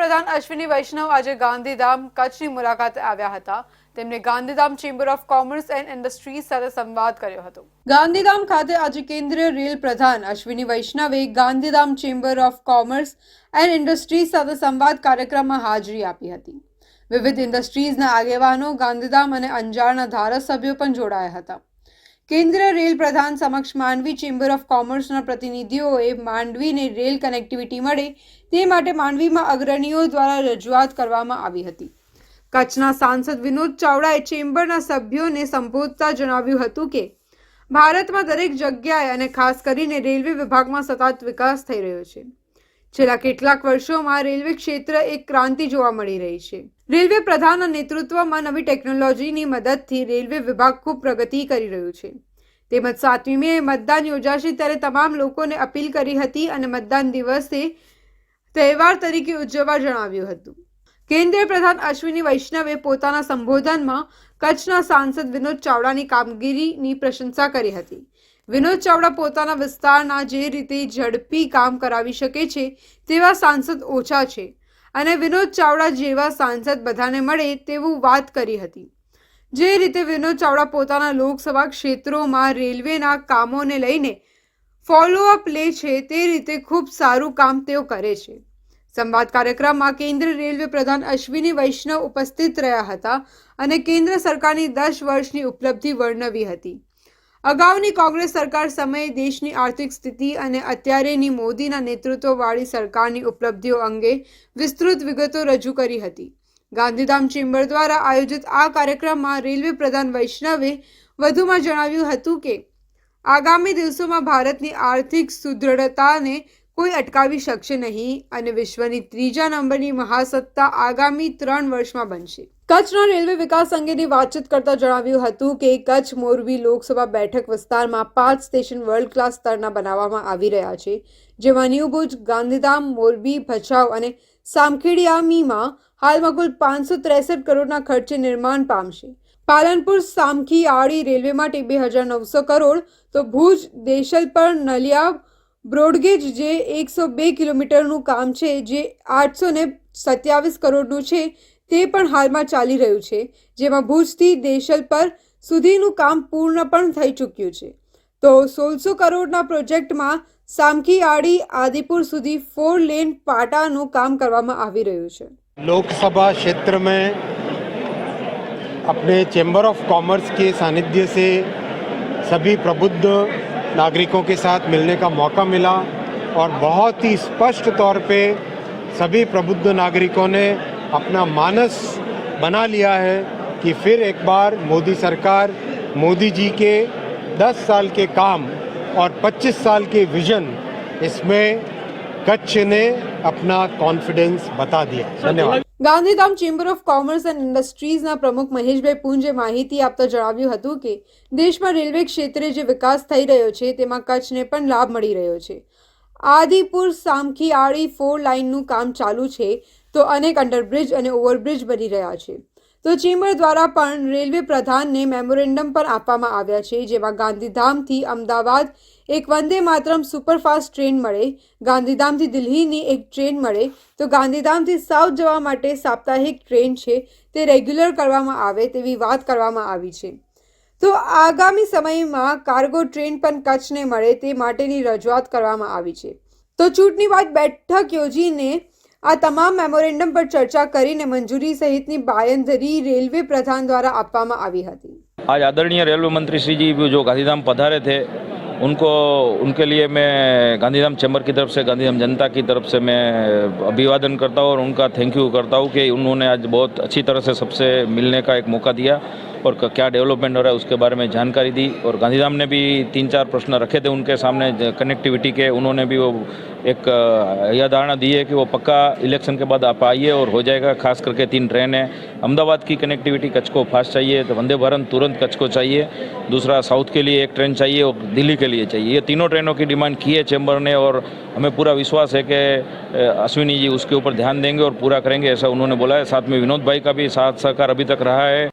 પ્રધાન અશ્વિની વૈષ્ણવ આજે ગાંધીધામ કચ્છની મુલાકાતે આવ્યા હતા. તેમણે Gandhidham chamber of commerce and industries સાથે સંવાદ કર્યો હતો. ગાંધીધામ ખાતે આજે કેન્દ્રીય રેલ પ્રધાન અશ્વિની વૈષ્ણવે Gandhidham chamber of commerce and industries સાથે સંવાદ કાર્યક્રમમાં હાજરી આપી હતી. વિવિધ ઇન્ડસ્ટ્રીઝના આગેવાનો ગાંધીધામ અને અંજારના ધારાસભ્યો પણ જોડાયા હતા. કેન્દ્રીય રેલ પ્રધાન સમક્ષ માંડવી ચેમ્બર ઓફ કોમર્સના પ્રતિનિધિઓએ માંડવીને રેલ કનેક્ટિવિટી મળે તે માટે માંડવીમાં અગ્રણીઓ દ્વારા રજૂઆત કરવામાં આવી હતી. કચ્છના સાંસદ વિનોદ ચાવડાએ ચેમ્બરના સભ્યોને સંબોધતા જણાવ્યું હતું કે, ભારતમાં દરેક જગ્યાએ અને ખાસ કરીને રેલવે વિભાગમાં સતત વિકાસ થઈ રહ્યો છે. છેલ્લા કેટલાક વર્ષોમાં રેલવે ક્ષેત્ર એક ક્રાંતિ જોવા મળી રહી છે. રેલવે પ્રધાનના નેતૃત્વમાં નવી ટેકનોલોજીની મદદથી રેલવે વિભાગ ખૂબ પ્રગતિ કરી રહ્યું છે. તેમજ સાતમી મે મતદાન યોજાશે ત્યારે તમામ લોકોને અપીલ કરી હતી અને મતદાન દિવસે તહેવાર તરીકે ઉજવવા જણાવ્યું હતું. કેન્દ્રીય પ્રધાન અશ્વિની વૈષ્ણવે પોતાના સંબોધનમાં કચ્છના સાંસદ વિનોદ ચાવડાની કામગીરીની પ્રશંસા કરી હતી. વિનોદ ચાવડા પોતાના વિસ્તારના જે રીતે ઝડપી કામ કરાવી શકે છે તેવા સાંસદ ઓછા છે. અને વિનોદ ચાવડા જેવા સાંસદ બધાને મળે તેવું વાત કરી હતી. જે રીતે વિનોદ ચાવડા પોતાના લોકસભા ક્ષેત્રોમાં રેલવેના કામોને લઈને ફોલોઅપ લે છે તે રીતે ખૂબ સારું કામ તેઓ કરે છે. સંવાદ કાર્યક્રમમાં કેન્દ્ર રેલવે પ્રધાન અશ્વિની વૈષ્ણવ ઉપસ્થિત રહ્યા હતા અને કેન્દ્ર સરકારની દસ વર્ષની ઉપલબ્ધિ વર્ણવી હતી. અગાઉની કોંગ્રેસ સરકાર સમયે દેશની આર્થિક સ્થિતિ અને અત્યારેની મોદીના નેતૃત્વવાળી સરકારની ઉપલબ્ધિઓ અંગે વિસ્તૃત વિગતો રજૂ કરી હતી. ગાંધીધામ ચેમ્બર દ્વારા આયોજિત આ કાર્યક્રમમાં રેલવે પ્રધાન વૈષ્ણવે વધુમાં જણાવ્યું હતું કે, આગામી દિવસોમાં ભારતની આર્થિક સુદૃઢતાને કોઈ અટકાવી શકશે નહીં અને વિશ્વની ત્રીજા નંબરની મહાસત્તા આગામી ત્રણ વર્ષમાં બનશે. કચ્છના રેલવે વિકાસ અંગેની વાતચીત કરતા જણાવ્યું હતું કે કચ્છ મોરબી લોકસભા બેઠક વિસ્તારમાં પાંચ સ્ટેશન વર્લ્ડ ક્લાસ સ્તરના બનાવવામાં આવી રહ્યા છે, જેમાં ન્યૂ ભુજ, ગાંધીધામ, મોરબી, ભચાઉ અને સામખીડિયામીમાં હાલમાં કુલ પાંચસો ત્રેસઠ કરોડના ખર્ચે નિર્માણ પામશે પાલનપુર, સામખી, આડી રેલવે માટે બે હજાર નવસો કરોડ, તો ભુજ, દેશલપર, નલિયા, બ્રોડગેજ જે એકસો બે કિલોમીટરનું કામ છે, જે આઠસો ને સત્યાવીસ કરોડનું છે તે પણ હાલમાં ચાલી રહ્યું છે જેમાં ભુજથી દેશલપર સુધીનું કામ પૂર્ણ પણ થઈ ચૂક્યું છે તો સોળસો કરોડના પ્રોજેક્ટમાં સામખી આડી આદિપુર સુધી ફોર લેન પાટાનું કામ કરવામાં આવી રહ્યું છે लोकसभा क्षेत्र में अपने चैम्बर ऑफ कॉमर्स के सानिध्य से सभी प्रबुद्ध नागरिकों के साथ मिलने का मौका मिला और बहुत ही स्पष्ट तौर पे सभी प्रबुद्ध नागरिकों ने अपना मानस बना लिया है कि फिर एक बार मोदी सरकार मोदी जी के 10 साल के काम और 25 साल के विजन इसमें कच्छ ने अपना कॉन्फिडेंस बता दिया धन्यवाद Gandhidham chamber of commerce and ઇન્ડસ્ટ્રીઝના પ્રમુખ મહેશભાઈ પુંજે માહિતી આપતા જણાવ્યું હતું કે દેશમાં રેલવે ક્ષેત્રે જે વિકાસ થઈ રહ્યો છે તેમાં કચ્છને પણ લાભ મળી રહ્યો છે આદિપુર સામખી આડી ફોર લાઇનનું કામ ચાલુ છે તો અનેક અંડરબ્રિજ અને ઓવરબ્રિજ બની રહ્યા છે. તો ચેમ્બર દ્વારા પણ રેલવે પ્રધાનને મેમોરેન્ડમ પણ આપવામાં આવ્યા છે, જેમાં ગાંધીધામથી અમદાવાદ એક વંદે માતરમ સુપરફાસ્ટ ટ્રેન મળે, ગાંધીધામથી દિલ્હીની એક ટ્રેન મળે, તો ગાંધીધામથી સાઉથ જવા માટે સાપ્તાહિક ટ્રેન છે તે રેગ્યુલર કરવામાં આવે તેવી વાત કરવામાં આવી છે. તો આગામી સમયમાં કાર્ગો ટ્રેન પણ કચ્છને મળે તે માટેની રજૂઆત કરવામાં આવી છે તો ચૂંટણી બાદ બેઠક યોજીને આ તમામ મેમોરેન્ડમ પર ચર્ચા કરીને મંજૂરી સહિતની બાંયધરી રેલવે પ્રધાન દ્વારા આપવામાં આવી હતી आज आदरणीय रेलवे मंत्री श्री जी जो गांधीधाम पधारे थे उनको उनके लिए मैं गांधीधाम चैम्बर की तरफ से गांधीधाम जनता की तरफ से मैं अभिवादन करता हूँ और उनका थैंक यू करता हूँ कि उन्होंने आज बहुत अच्छी तरह से सबसे मिलने का एक मौका दिया और क्या डेवलपमेंट हो रहा है उसके बारे में जानकारी दी। और गांधीधाम ने भी तीन चार प्रश्न रखे थे उनके सामने कनेक्टिविटी के। उन्होंने भी वो एक यह धारणा दी है कि वो पक्का इलेक्शन के बाद आप आइए और हो जाएगा, खास करके तीन ट्रेन है। अहमदाबाद की कनेक्टिविटी कच्छ को फास्ट चाहिए तो वंदे भारत तुरंत कच्छ को चाहिए। दूसरा साउथ के लिए एक ट्रेन चाहिए और दिल्ली के लिए चाहिए। ये तीनों ट्रेनों की डिमांड की है चैम्बर ने और हमें पूरा विश्वास है कि अश्विनी जी उसके ऊपर ध्यान देंगे और पूरा करेंगे, ऐसा उन्होंने बोला है। साथ में विनोद भाई का भी साथ सहकार अभी तक रहा है।